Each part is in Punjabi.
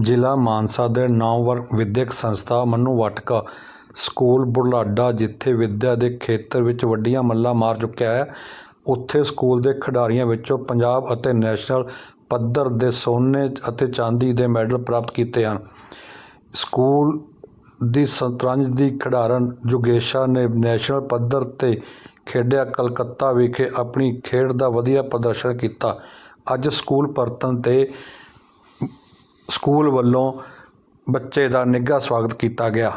ਜ਼ਿਲ੍ਹਾ ਮਾਨਸਾ ਦੇ ਨਾਮਵਰ ਵਿੱਦਿਅਕ ਸੰਸਥਾ ਮਨੂੰ ਵਾਟਕਾ ਸਕੂਲ ਬੁਢਲਾਡਾ, ਜਿੱਥੇ ਵਿੱਦਿਆ ਦੇ ਖੇਤਰ ਵਿੱਚ ਵੱਡੀਆਂ ਮੱਲਾਂ ਮਾਰ ਚੁੱਕਿਆ ਹੈ। ਉੱਥੇ ਸਕੂਲ ਦੇ ਖਿਡਾਰੀਆਂ ਵਿੱਚੋਂ ਪੰਜਾਬ ਅਤੇ ਨੈਸ਼ਨਲ ਪੱਧਰ ਦੇ ਸੋਨੇ ਅਤੇ ਚਾਂਦੀ ਦੇ ਮੈਡਲ ਪ੍ਰਾਪਤ ਕੀਤੇ ਹਨ। ਸਕੂਲ ਦੀ ਸ਼ਤਰੰਜ ਦੀ ਖਿਡਾਰਨ ਜੁਗੇਸ਼ਾ ਨੇ ਨੈਸ਼ਨਲ ਪੱਧਰ ਤੇ ਖੇਡਿਆ ਕਲਕੱਤਾ ਵਿਖੇ ਆਪਣੀ ਖੇਡ ਦਾ ਵਧੀਆ ਪ੍ਰਦਰਸ਼ਨ ਕੀਤਾ। ਅੱਜ ਸਕੂਲ ਪਰਤਨ ਤੇ ਸਕੂਲ ਵੱਲੋਂ ਬੱਚੇ ਦਾ ਨਿੱਘਾ ਸਵਾਗਤ ਕੀਤਾ ਗਿਆ।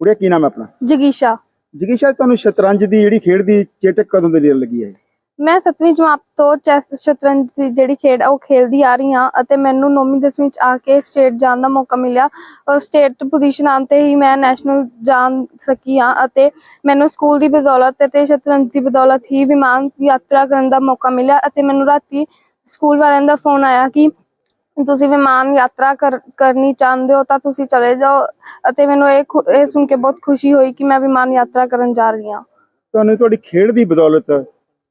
ਕੁੜੀਆ ਕੀ ਨਾਮ ਹੈ ਆਪਣਾ? ਜਗੀਸ਼ਾ। ਜਗੀਸ਼ਾ ਤੁਹਾਨੂੰ ਸ਼ਤਰੰਜ ਦੀ ਜਿਹੜੀ ਖੇਡ ਦੀ ਚੇਟਕ ਕਦੋਂ ਦੀ ਲੱਗੀ ਹੈ ਮੈਂ 7ਵੀਂ ਜਮਾਤ ਤੋਂ ਚੈਸ ਸ਼ਤਰੰਜ ਦੀ ਜਿਹੜੀ ਖੇਡ ਆ, ਉਹ ਖੇਡਦੀ ਆ ਰਹੀ ਹਾਂ ਅਤੇ ਮੈਨੂੰ 9ਵੀਂ 10ਵੀਂ ਚ ਆ ਕੇ ਸਟੇਟ ਜਾਣ ਦਾ ਮੌਕਾ ਮਿਲਿਆ। ਔਰ ਸਟੇਟ ਪੋਜੀਸ਼ਨ ਆਉਣ ਤੇ ਹੀ ਮੈਂ ਨੈਸ਼ਨਲ ਜਾਣ ਸਕੀ ਹਾਂ ਅਤੇ ਮੈਨੂੰ ਸਕੂਲ ਦੀ ਬਦੌਲਤ ਅਤੇ ਸ਼ਤਰੰਜ ਦੀ ਬਦੌਲਤ ਹੀ ਵਿਮਾਨ ਯਾਤਰਾ ਕਰਨ ਦਾ ਮੌਕਾ ਮਿਲਿਆ ਅਤੇ ਮੈਨੂੰ ਰਾਤੀ ਸਕੂਲ ਵਾਲਿਆਂ ਦਾ ਫੋਨ ਆਇਆ ਕਿ ਤੁਸੀਂ ਵਿਮਾਨ ਯਾਤਰਾ ਕਰਨੀ ਚਾਹੁੰਦੇ ਹੋ ਤਾਂ ਤੁਸੀਂ ਚਲੇ ਜਾਓ ਅਤੇ ਮੈਨੂੰ ਇਹ ਇਹ ਸੁਣ ਕੇ ਬਹੁਤ ਖੁਸ਼ੀ ਹੋਈ ਕਿ ਮੈਂ ਵਿਮਾਨ ਯਾਤਰਾ ਕਰਨ ਜਾ ਰਹੀ ਹਾਂ। ਤੁਹਾਨੂੰ ਤੁਹਾਡੀ ਖੇਡ ਦੀ ਬਦੌਲਤ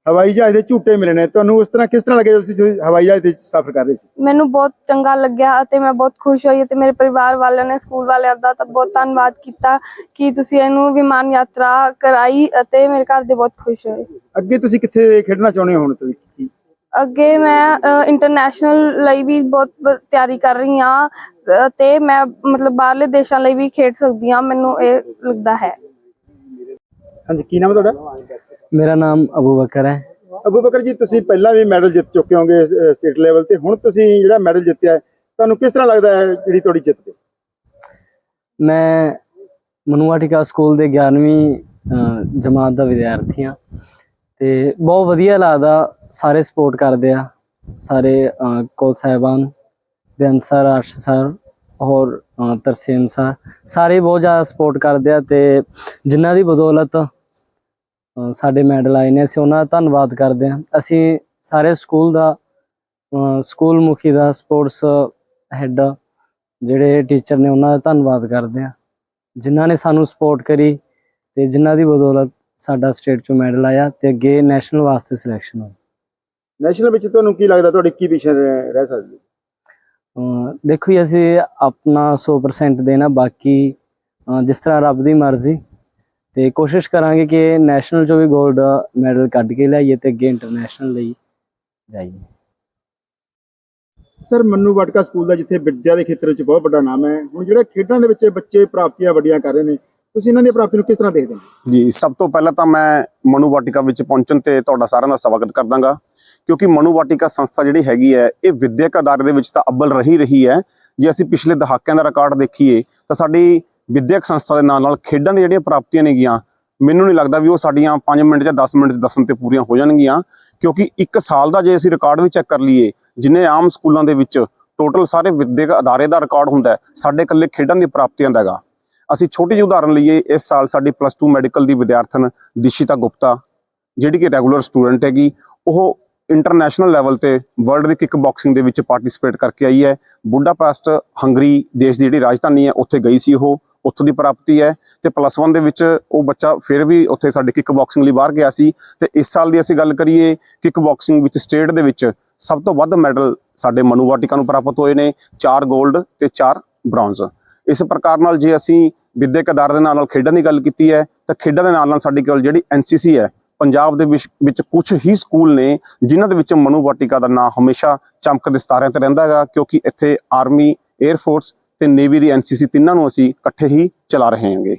ਹਵਾਈ ਜਹਾਜ਼ ਦੇ ਝੂਟੇ ਮਿਲੇ ਨੇ। ਤੁਹਾਨੂੰ ਉਸ ਤਰ੍ਹਾਂ ਕਿਸ ਤਰ੍ਹਾਂ ਲੱਗਿਆ ਤੁਸੀਂ ਹਵਾਈ ਜਹਾਜ਼ ਤੇ ਸਫ਼ਰ ਕਰ ਰਹੇ ਸੀ? ਮੈਨੂੰ ਬਹੁਤ ਚੰਗਾ ਲੱਗਿਆ ਅਤੇ ਮੈਂ ਬਹੁਤ ਖੁਸ਼ ਹੋਈ ਅਤੇ ਮੇਰੇ ਪਰਿਵਾਰ ਵਾਲਿਆਂ ਨੇ ਸਕੂਲ ਵਾਲਿਆਂ ਦਾ ਤਾਂ ਬਹੁਤ ਧੰਨਵਾਦ ਕੀਤਾ ਕਿ ਤੁਸੀਂ ਇਹਨੂੰ ਵਿਮਾਨ ਯਾਤਰਾ ਕਰਾਈ ਅਤੇ ਮੇਰੇ ਘਰ ਦੇ ਬਹੁਤ ਖੁਸ਼ ਹੋਏ। ਅੱਗੇ ਤੁਸੀਂ ਕਿੱਥੇ ਖੇਡਣਾ ਚਾਹੁੰਦੇ ਹੋ ਹੁਣ ਤੁਸੀਂ? ਕੀ? ਅੱਗੇ ਮੈਂ ਇੰਟਰਨੈਸ਼ਨਲ ਲਈ ਵੀ ਬਹੁਤ ਬ- ਤਿਆਰੀ ਕਰ ਰਹੀ ਹਾਂ ਅਤੇ ਮੈਂ ਮਤਲਬ ਬਾਹਰਲੇ ਦੇਸ਼ਾਂ ਲਈ ਵੀ ਖੇਡ ਸਕਦੀ ਹਾਂ ਮੈਨੂੰ ਇਹ ਲੱਗਦਾ ਹੈ। ਹਾਂਜੀ ਕੀ ਨਾਮ ਹੈ ਤੁਹਾਡਾ? ਮੇਰਾ ਨਾਮ ਅਬੂ ਬਕਰ ਹੈ। ਅਬੂ ਬਕਰ ਜੀ ਤੁਸੀਂ ਪਹਿਲਾਂ ਵੀ ਮੈਡਲ ਜਿੱਤ ਚੁੱਕੇ ਹੋਗੇ ਸਟੇਟ ਲੈਵਲ ਤੇ। ਹੁਣ ਤੁਸੀਂ ਜਿਹੜਾ ਮੈਡਲ ਜਿੱਤਿਆ ਤੁਹਾਨੂੰ ਕਿਸ ਤਰ੍ਹਾਂ ਲੱਗਦਾ ਹੈ ਜਿਹੜੀ ਤੁਹਾਡੀ ਜਿੱਤ ਤੇ? ਮੈਂ ਮਨੂਆਟਿਕਾ ਸਕੂਲ ਦੇ 11ਵੀਂ ਅ, ਜਮਾਤ ਦਾ ਵਿਦਿਆਰਥੀ ਹਾਂ। ਤੇ ਬਹੁਤ ਵਧੀਆ ਲੱਗਦਾ ਸਾਰੇ ਸਪੋਰਟ ਕਰਦੇ ਆ। ਸਾਰੇ ਕੋਚ ਸਾਹਿਬਾਨ ਬੇਅੰਤ ਸਰ ਅਰਸ਼ ਸਰ ਹੋਰ ਅ, ਤਰਸੇਮ ਸਰ। ਸਾਰੇ ਬਹੁਤ ਜ਼ਿਆਦਾ ਸਪੋਰਟ ਕਰਦੇ ਆ ਤੇ ਜਿਨ੍ਹਾਂ ਦੀ ਬਦੌਲਤ ਸਾਡੇ ਮੈਡਲ ਆਏ ਨੇ ਅਸੀਂ ਉਹਨਾਂ ਦਾ ਧੰਨਵਾਦ ਕਰਦੇ ਹਾਂ। ਅਸੀਂ ਸਾਰੇ ਸਕੂਲ ਦਾ ਸਕੂਲ ਮੁਖੀ ਦਾ ਸਪੋਰਟਸ ਹੈੱਡ ਜਿਹੜੇ ਟੀਚਰ ਨੇ ਉਹਨਾਂ ਦਾ ਧੰਨਵਾਦ ਕਰਦੇ ਆ ਜਿਨ੍ਹਾਂ ਨੇ ਸਾਨੂੰ ਸਪੋਰਟ ਕਰੀ ਤੇ ਜਿਨ੍ਹਾਂ ਦੀ ਬਦੌਲਤ ਸਾਡਾ ਸਟੇਟ ਚੋਂ ਮੈਡਲ ਆਇਆ ਤੇ ਅੱਗੇ ਨੈਸ਼ਨਲ ਵਾਸਤੇ ਸਿਲੈਕਸ਼ਨ ਹੋਈ। ਨੈਸ਼ਨਲ ਵਿੱਚ ਤੁਹਾਨੂੰ ਕੀ ਲੱਗਦਾ ਤੁਹਾਡੀ ਕੀ ਪੋਜੀਸ਼ਨ ਰਹਿ ਸਕਦੀ ਹੈ? ਦੇਖੋ ਜੀ ਅਸੀਂ ਆਪਣਾ 100% ਦੇਣਾ ਬਾਕੀ ਜਿਸ ਤਰ੍ਹਾਂ ਰੱਬ ਦੀ ਮਰਜ਼ੀ ਤੇ ਕੋਸ਼ਿਸ਼ ਕਰਾਂਗੇ ਕਿ ਨੈਸ਼ਨਲ ਚੋਂ ਵੀ 골ਡ ਮੈਡਲ ਕੱਢ ਕੇ ਲਿਆਈਏ ਤੇ ਅੱਗੇ ਇੰਟਰਨੈਸ਼ਨਲ ਲਈ ਜਾਈਏ। ਸਰ ਮੰਨੂ ਵਾਟਕਾ ਸਕੂਲ ਦਾ ਜਿੱਥੇ ਵਿੱਦਿਆ ਦੇ ਖੇਤਰ ਵਿੱਚ ਬਹੁਤ ਵੱਡਾ ਨਾਮ ਹੈ ਹੁਣ ਜਿਹੜਾ ਖੇਡਾਂ ਦੇ ਵਿੱਚ ਬੱਚੇ ਪ੍ਰਾਪਤੀਆਂ ਵੱਡੀਆਂ ਕਰ ਰਹੇ ਨੇ ਤੁਸੀਂ ਇਹਨਾਂ ਦੀ ਪ੍ਰਾਪਤੀ ਨੂੰ ਕਿਸ ਤਰ੍ਹਾਂ ਦੇਖਦੇ ਹੋ? ਜੀ ਸਭ ਤੋਂ ਪਹਿਲਾਂ ਤਾਂ ਮੈਂ ਮਨੂ ਵਾਟਿਕਾ ਵਿੱਚ ਪਹੁੰਚਣ ਤੇ ਤੁਹਾਡਾ ਸਾਰਿਆਂ ਦਾ ਸਵਾਗਤ ਕਰਦਾਂਗਾ ਕਿਉਂਕਿ ਮਨੂ ਵਾਟਿਕਾ ਸੰਸਥਾ ਜਿਹੜੀ ਹੈਗੀ ਹੈ ਇਹ ਵਿਦਿਅਕ ਅਦਾਰੇ ਦੇ ਵਿੱਚ ਤਾਂ ਅੱਵਲ ਰਹੀ ਰਹੀ ਹੈ। ਜੇ ਅਸੀਂ ਪਿਛਲੇ ਦਹਾਕਿਆਂ ਦਾ ਰਿਕਾਰਡ ਦੇਖੀਏ ਤਾਂ ਸਾਡੀ ਵਿਦਿਅਕ ਸੰਸਥਾ ਦੇ ਨਾਲ ਨਾਲ ਖੇਡਾਂ ਦੀਆਂ ਜਿਹੜੀਆਂ ਪ੍ਰਾਪਤੀਆਂ ਨੇਗੀਆਂ ਮੈਨੂੰ ਨਹੀਂ ਲੱਗਦਾ ਵੀ ਉਹ ਸਾਡੀਆਂ 5 ਮਿੰਟ ਜਾਂ 10 ਮਿੰਟ ਚ ਦੱਸਣ ਤੇ ਪੂਰੀਆਂ ਹੋ ਜਾਣਗੀਆਂ ਕਿਉਂਕਿ ਇੱਕ ਸਾਲ ਦਾ ਜੇ ਅਸੀਂ ਰਿਕਾਰਡ ਵੀ ਚੈੱਕ ਕਰ ਲਈਏ ਜਿੰਨੇ ਆਮ ਸਕੂਲਾਂ ਦੇ ਵਿੱਚ ਟੋਟਲ ਸਾਰੇ ਵਿਦਿਅਕ ਅਦਾਰੇ ਦਾ ਰਿਕਾਰਡ ਹੁੰਦਾ ਹੈ, ਸਾਡੇ ਇਕੱਲੇ ਖੇਡਾਂ ਦੀ ਪ੍ਰਾਪਤੀਆਂ ਦਾ ਹੈਗਾ। ਅਸੀਂ ਛੋਟੀ ਜਿਹੀ ਉਦਾਹਰਨ ਲਈਏ ਇਸ ਸਾਲ ਸਾਡੀ ਪਲੱਸ 2 ਮੈਡੀਕਲ ਦੀ ਵਿਦਿਆਰਥਣ ਦਿਸ਼ਿਤਾ ਗੁਪਤਾ ਜਿਹੜੀ ਕਿ ਰੈਗੂਲਰ ਸਟੂਡੈਂਟ ਹੈਗੀ ਉਹ ਇੰਟਰਨੈਸ਼ਨਲ ਲੈਵਲ ਤੇ ਵਰਲਡ ਦੀ ਕਿਕ ਬਾਕਸਿੰਗ ਦੇ ਵਿੱਚ ਪਾਰਟਿਸਿਪੇਟ ਕਰਕੇ ਆਈ ਹੈ। ਬੁਡਾਪੈਸਟ ਹੰਗਰੀ ਦੇਸ਼ ਦੀ ਜਿਹੜੀ ਰਾਜਧਾਨੀ ਹੈ ਉੱਥੇ ਗਈ ਸੀ ਉਹ। ਉੱਥੋਂ ਦੀ ਪ੍ਰਾਪਤੀ ਹੈ ਤੇ ਪਲੱਸ 1 ਦੇ ਵਿੱਚ ਉਹ ਬੱਚਾ ਫਿਰ ਵੀ ਉੱਥੇ ਸਾਡੇ ਕਿਕ ਬਾਕਸਿੰਗ ਲਈ ਬਾਹਰ ਗਿਆ ਸੀ ਤੇ ਇਸ ਸਾਲ ਦੀ ਅਸੀਂ ਗੱਲ ਕਰੀਏ ਕਿਕ ਬਾਕਸਿੰਗ ਵਿੱਚ ਸਟੇਟ ਦੇ ਵਿੱਚ ਸਭ ਤੋਂ ਵੱਧ ਮੈਡਲ ਸਾਡੇ ਮਨੂ ਵਾਟਿਕਾ ਨੂੰ ਪ੍ਰਾਪਤ ਹੋਏ ਨੇ 4 골ਡ ਤੇ 4 ਬ੍ਰੌਂਜ਼ ਇਸ ਪ੍ਰਕਾਰ ਨਾਲ ਜੇ ਅਸੀਂ ਵਿਦਿਅਕ ਅਦਾਰ ਦੇ ਨਾਲ ਨਾਲ ਖੇਡਾਂ ਦੀ ਗੱਲ ਕੀਤੀ ਹੈ, ਤਾਂ ਖੇਡਾਂ ਦੇ ਨਾਲ ਨਾਲ ਸਾਡੀ ਕੋਲ ਜਿਹੜੀ ਐਨਸੀਸੀ ਹੈ, ਪੰਜਾਬ ਦੇ ਵਿੱਚ ਵਿੱਚ ਕੁਝ ਹੀ ਸਕੂਲ ਨੇ ਜਿਨ੍ਹਾਂ ਦੇ ਵਿੱਚ ਮਨੂ ਵਾਟਿਕਾ ਦਾ ਨਾਂ ਹਮੇਸ਼ਾ ਚਮਕਦੇ ਸਤਾਰਿਆਂ ਤੇ ਰਹਿੰਦਾ ਹੈਗਾ, ਕਿਉਂਕਿ ਇੱਥੇ ਆਰਮੀ 에ਅਰ ਫੋਰਸ ਤੇ ਨੇਵੀ ਦੀ ਐਨਸੀਸੀ ਤਿੰਨਾਂ ਨੂੰ ਅਸੀਂ ਇਕੱਠੇ ਹੀ ਚਲਾ ਰਹੇ ਹਾਂਗੇ।